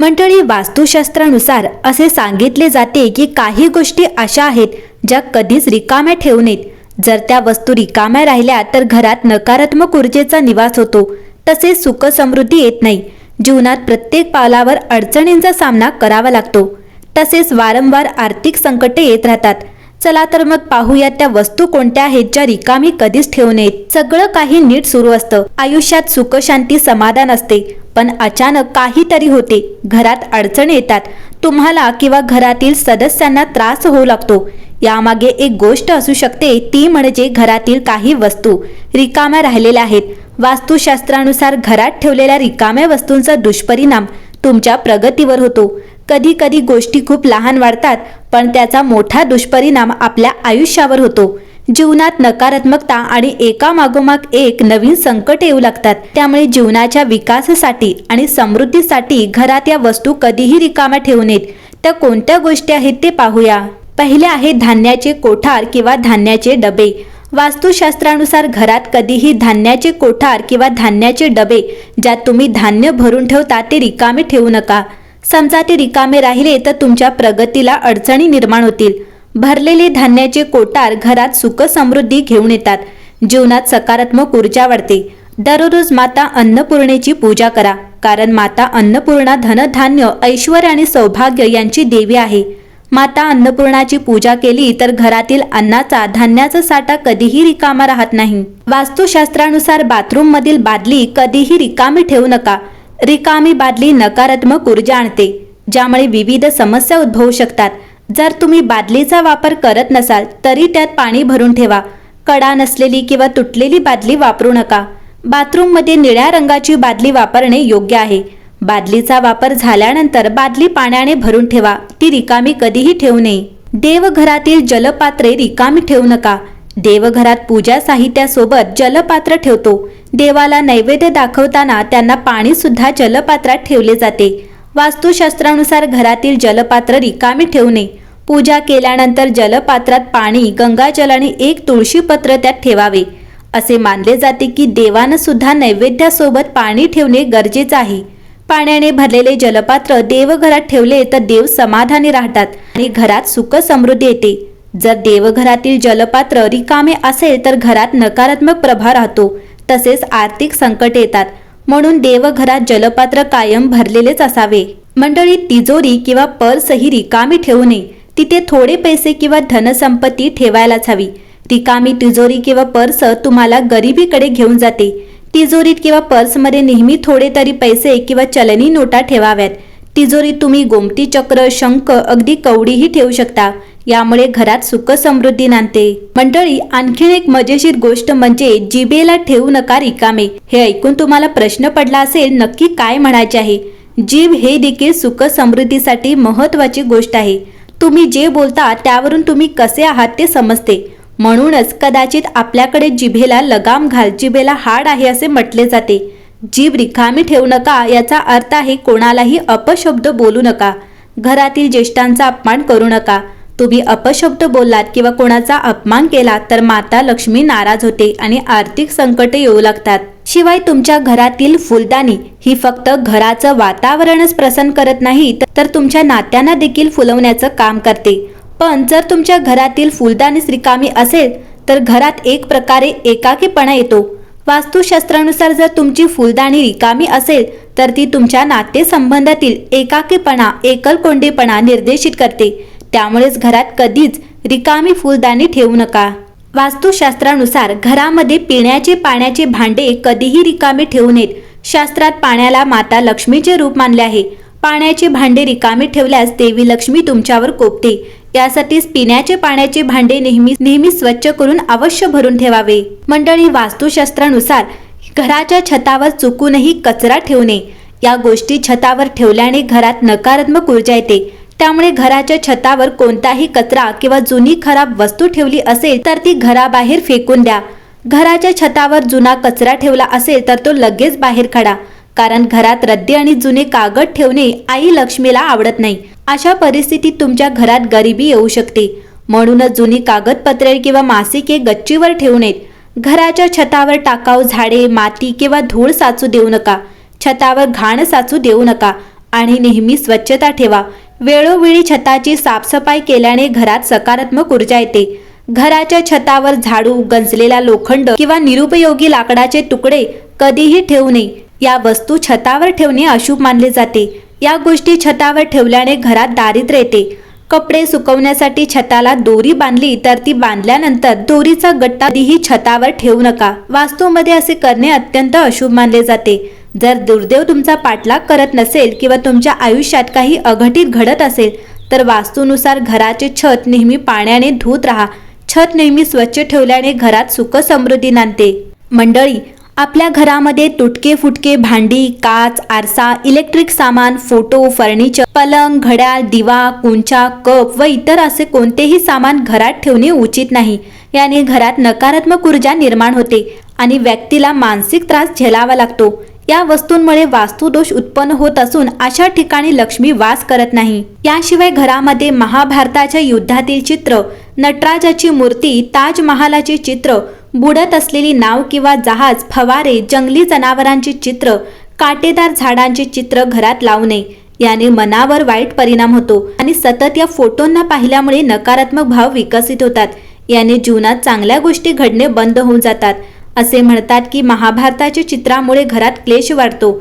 मंडळी वास्तुशास्त्रानुसार असे सांगितले जाते की काही गोष्टी अशा आहेत ज्या कधीच रिकाम्या ठेवू नयेत. जर त्या वस्तू रिकाम्या राहिल्या तर घरात नकारात्मक ऊर्जेचा निवास होतो. तसेच सुख समृद्धी येत नाही. जीवनात प्रत्येक पावलावर अडचणींचा सामना करावा लागतो. तसेच वारंवार आर्थिक संकटे येत राहतात. चला तर मग पाहूया त्या वस्तू कोणत्या आहेत ज्या रिकामी कधीच ठेवू नयेत. सगळं काही नीट सुरू असतं. आयुष्यात सुखशांती समाधान असते. पण अचानक काहीतरी होते. घरात अडचण येतात. तुम्हाला किंवा घरातील सदस्यांना त्रास होऊ लागतो. यामागे एक गोष्ट असू शकते ती म्हणजे घरातील काही वस्तू. रिकाम्या राहिलेल्या आहेत. वास्तुशास्त्रानुसार घरात ठेवलेल्या रिकाम्या वस्तूंचा दुष्परिणाम तुमच्या प्रगतीवर होतो. कधी कधी गोष्टी खूप लहान वाढतात पण त्याचा मोठा दुष्परिणाम आपल्या आयुष्यावर होतो. जीवनात नकारात्मकता आणि एकामागोमाग एक नवीन संकट येऊ लागतात. त्यामुळे जीवनाच्या विकासासाठी आणि समृद्धीसाठी घरात या वस्तू कधीही रिकाम्या ठेवू नयेत. त्या कोणत्या गोष्टी आहेत ते पाहूया. पहिले आहे धान्याचे कोठार किंवा धान्याचे डबे. वास्तुशास्त्रानुसार घरात कधीही धान्याचे कोठार किंवा धान्याचे डबे ज्यात तुम्ही धान्य भरून ठेवता ते रिकामे ठेवू नका. समजा ते रिकामे राहिले तर तुमच्या प्रगतीला अडचणी निर्माण होतील. भरलेले धान्याचे कोटार घरात सुख समृद्धी घेऊन येतात. जीवनात सकारात्मक ऊर्जा वाढते. दररोज माता अन्नपूर्णेची पूजा करा. कारण माता अन्नपूर्णा धनधान्य ऐश्वर आणि सौभाग्य यांची देवी आहे. माता अन्नपूर्णाची पूजा केली तर घरातील अन्नाचा धान्याचा साठा कधीही रिकामा राहत नाही. वास्तुशास्त्रानुसार बाथरूम मधील बादली कधीही रिकामी ठेवू नका. रिकामी बादली नकारात्मक ऊर्जा आणते ज्यामुळे विविध समस्या उद्भवू शकतात. जर तुम्ही बादलीचा वापर करत नसाल तरी त्यात पाणी भरून ठेवा. कडा नसलेली किंवा तुटलेली बादली वापरू नका. बाथरूममध्ये निळ्या रंगाची बादली वापरणे योग्य आहे. बादलीचा वापर झाल्यानंतर बादली पाण्याने भरून ठेवा. ती रिकामी कधीही ठेवू नये. देवघरातील जलपात्रे रिकामी ठेवू नका. देवघरात पूजा साहित्यासोबत जलपात्र ठेवतो. देवाला नैवेद्य दाखवताना त्यांना पाणी सुद्धा जलपात्रात ठेवले जाते. वास्तुशास्त्रानुसार घरातील जलपात्र रिकामी ठेवू नये. पूजा केल्यानंतर जलपात्रात पाणी गंगाजल आणि एक तुळशीपत्र त्यात ठेवावे. असे मानले जाते की देवानं सुद्धा नैवेद्यासोबत पाणी ठेवणे गरजेचं आहे. पाण्याने भरलेले जलपात्र देवघरात ठेवले तर देव समाधानी राहतात आणि घरात सुख समृद्धी येते. जर देवघरातील जलपात्र रिकामे असेल तर घरात नकारात्मक प्रभाव राहतो तसेच आर्थिक संकट येतात. म्हणून देवघरात जलपात्र कायम भरलेलेच असावे. मंडळी तिजोरी किंवा पर्सही रिकामी ठेवू नये. तिथे थोडे पैसे किंवा धनसंपत्ती ठेवायलाच हवी. रिकामी तिजोरी किंवा पर्स तुम्हाला गरिबीकडे घेऊन जाते. तिजोरीत किंवा पर्समध्ये नेहमी थोडे तरी पैसे किंवा चलनी नोटा ठेवाव्यात. तिजोरीत तुम्ही गोमती चक्र शंख अगदी कवडीही ठेवू शकता. यामुळे घरात सुख समृद्धी नांदते. मंडळी आणखीन एक मजेशीर गोष्ट म्हणजे जिबेला ठेवू नका रिकामे. हे ऐकून तुम्हाला प्रश्न पडला असेल नक्की काय म्हणायचे आहे? जीभ हे देखील सुख समृद्धीसाठी महत्वाची गोष्ट आहे. तुम्ही जे बोलता त्यावरून तुम्ही कसे आहात ते समजते. म्हणूनच कदाचित आपल्याकडे जिभेला लगाम घाल जिभेला हाड आहे असे म्हटले जाते. जीभ रिकामी ठेवू नका याचा अर्थ आहे कोणालाही अपशब्द बोलू नका. घरातील ज्येष्ठांचा अपमान करू नका. तुम्ही अपशब्द बोललात किंवा कोणाचा अपमान केला तर माता लक्ष्मी नाराज होते आणि आर्थिक संकटे येऊ लागतात. शिवाय तुमच्या घरातील फुलदाणी ही फक्त घराचं वातावरणच प्रसन्न करत नाही तर तुमच्या नात्यांना देखील फुलवण्याचं काम करते. पण जर तुमच्या घरातील फुलदाणीच रिकामी असेल तर घरात एक प्रकारे एकाकीपणा येतो. वास्तुशास्त्रानुसार जर तुमची फुलदाणी रिकामी असेल तर ती तुमच्या नातेसंबंधातील एकाकीपणा एकलकोंडेपणा निर्देशित करते. त्यामुळेच घरात कधीच रिकामी फुलदाणी ठेवू नका. वास्तुशास्त्रानुसार घरामध्ये पिण्याचे पाण्याचे भांडे कधीही रिकामे ठेवू नयेत. शास्त्रात पाण्याला माता लक्ष्मीचे रूप मानले आहे. पाण्याचे भांडे रिकामे ठेवल्यास देवी लक्ष्मी तुमच्यावर कोपते. यासाठीच पिण्याचे पाण्याचे भांडे नेहमी नेहमी स्वच्छ करून अवश्य भरून ठेवावे. मंडळी वास्तुशास्त्रानुसार घराच्या छतावर चुकूनही कचरा ठेवणे या गोष्टी छतावर ठेवल्याने घरात नकारात्मक ऊर्जा येते. त्यामुळे घराच्या छतावर कोणताही कचरा किंवा जुनी खराब वस्तू ठेवली असेल तर ती घराबाहेर फेकून द्या. घराच्या छतावर जुना कचरा ठेवला असेल तर तो लगेच बाहेर काढा. कारण घरात रद्दी आणि जुने कागद ठेवणे आई लक्ष्मीला आवडत नाही. अशा परिस्थितीत तुमच्या घरात गरिबी येऊ शकते. म्हणूनच जुनी कागदपत्रे किंवा मासिके गच्चीवर ठेवू नयेत. घराच्या छतावर टाकाऊ झाडे माती किंवा धूळ साचू देऊ नका. छतावर घाण साचू देऊ नका. आणि नेहमी स्वच्छता ठेवा. वेळोवेळी छताची साफसफाई केल्याने घरात सकारात्मक ऊर्जा येते. घराच्या छतावर झाडू गंजलेला लोखंड किंवा निरुपयोगी लाकडाचे तुकडे कधीही ठेवू नये. या वस्तू छतावर ठेवणे अशुभ मानले जाते. या गोष्टी छतावर ठेवल्याने घरात दारिद्र्य येते. कपडे सुकवण्यासाठी छताला दोरी बांधली तर ती बांधल्यानंतर दोरीचा गट्टा कधीही छतावर ठेवू नका. वास्तूमध्ये असे करणे अत्यंत अशुभ मानले जाते. जर दुर्दैव तुमचा पाठलाग करत नसेल किंवा तुमच्या आयुष्यात काही अघटित घडत असेल तर वास्तूनुसार घराचे छत नेहमी पाण्याने धूत राहा. छत नेहमी स्वच्छ ठेवल्याने घरात सुख समृद्धी नांदते. मंडळी आपल्या घरामध्ये तुटके फुटके भांडी काच आरसा इलेक्ट्रिक सामान फोटो फर्निचर पलंग घड्याळ दिवा कुंचा कप व इतर असे कोणतेही सामान घरात ठेवणे उचित नाही. याने घरात नकारात्मक ऊर्जा निर्माण होते आणि व्यक्तीला मानसिक त्रास झेलावा लागतो. या वस्तूंमुळे वास्तुदोष उत्पन्न होत असून अशा ठिकाणी लक्ष्मी वास करत नाही. याशिवाय घरामध्ये महाभारताच्या युद्धातील चित्र नटराजाची मूर्ती ताजमहालाचे चित्र बुडत असलेली नाव किंवा जहाज फवारे जंगली जनावरांची चित्र काटेदार झाडांचे चित्र घरात लावू नये. याने मनावर वाईट परिणाम होतो आणि सतत या फोटोंना पाहिल्यामुळे नकारात्मक भाव विकसित होतात. याने जीवनात चांगल्या गोष्टी घडणे बंद होऊन जातात. असे म्हणतात की महाभारताच्या चित्रामुळे घरात क्लेश वाढतो.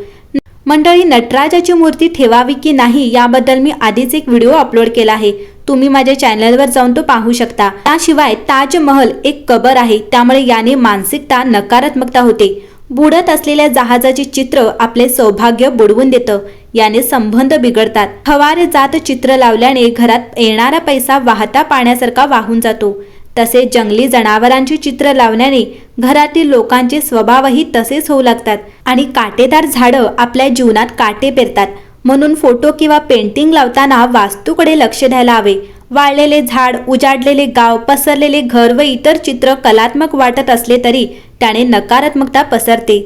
मंडळी नटराजाची मूर्ती ठेवावी की नाही याबद्दल मी आधीच एक व्हिडिओ अपलोड केला आहे. तुम्ही माझ्या चॅनलवर जाऊन तो पाहू शकता. त्याशिवाय ताजमहल एक कबर आहे. त्यामुळे याने मानसिकता नकारात्मकता होते. बुडत असलेल्या जहाजाचे चित्र आपले सौभाग्य बुडवून देतं. याने संबंध बिघडतात. हवारे जात चित्र लावल्याने घरात येणारा पैसा वाहता पाण्यासारखा वाहून जातो. तसेच जंगली जनावरांची चित्र लावण्याने घरातील लोकांचे स्वभावही तसेच होऊ लागतात आणि काटेदार झाडं आपल्या जीवनात काटे पेरतात. म्हणून फोटो किंवा पेंटिंग लावताना वास्तूकडे लक्ष द्यायला हवे. वाळलेले झाड उजाडलेले गाव पसरलेले घर व इतर चित्र कलात्मक वाटत असले तरी त्याने नकारात्मकता पसरते.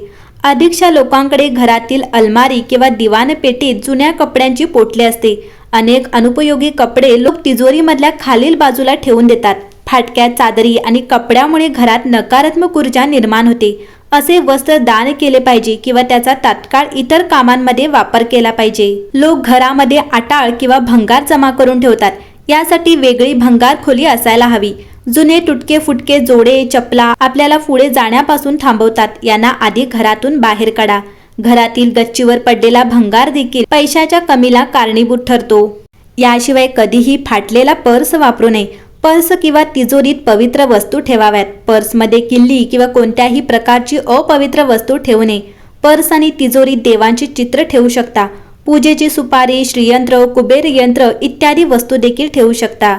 अधिकशा लोकांकडे घरातील अलमारी किंवा दिवाणपेटीत जुन्या कपड्यांची पोटले असते. अनेक अनुपयोगी कपडे लोक तिजोरीमधल्या खालील बाजूला ठेवून देतात. फाटक्या चादरी आणि कपड्यामुळे घरात नकारात्मक ऊर्जा निर्माण होते. असे वस्त्र दान केले पाहिजे किंवा त्याचा तात्काळ इतर कामांमध्ये वापर केला पाहिजे. लोक घरामध्ये आटाळ किंवा भंगार जमा करून ठेवतात. यासाठी वेगळी भंगार खोली असायला हवी. जुने तुटके फुटके जोडे चपला आपल्याला पुढे जाण्यापासून थांबवतात. यांना आधी घरातून बाहेर काढा. घरातील गच्चीवर पडलेला भंगार देखील पैशाच्या कमीला कारणीभूत ठरतो. याशिवाय कधीही फाटलेला पर्स वापरू नये. पर्स किंवा तिजोरीत पवित्र वस्तू ठेवाव्यात. पर्समध्ये किल्ली किंवा कोणत्याही प्रकारची अपवित्र वस्तू ठेवू नये. पर्स आणि तिजोरीत देवांची चित्र ठेवू शकता. पूजेची सुपारी श्रीयंत्र कुबेर यंत्र इत्यादी वस्तू देखील ठेवू शकता.